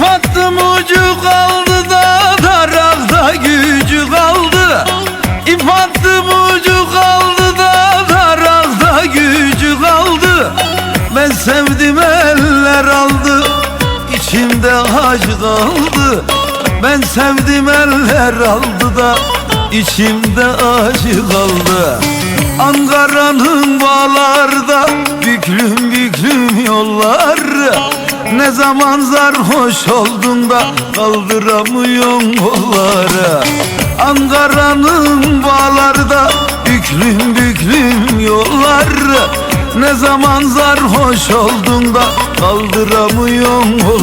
İp attım ucu kaldı da darakta gücü kaldı. İp attım ucu kaldı da darakta gücü kaldı. Ben sevdim eller aldı içimde acı kaldı. Ben sevdim eller aldı da içimde acı kaldı. Ankara'nın bağlarda büklüm büklüm yollar Ne zaman sarhoş oldun da kaldıramıyorsun kolları Ankara'nın bağlarda büklüm büklüm yollar. Ne zaman sarhoş oldun da kaldıramıyorsun kolları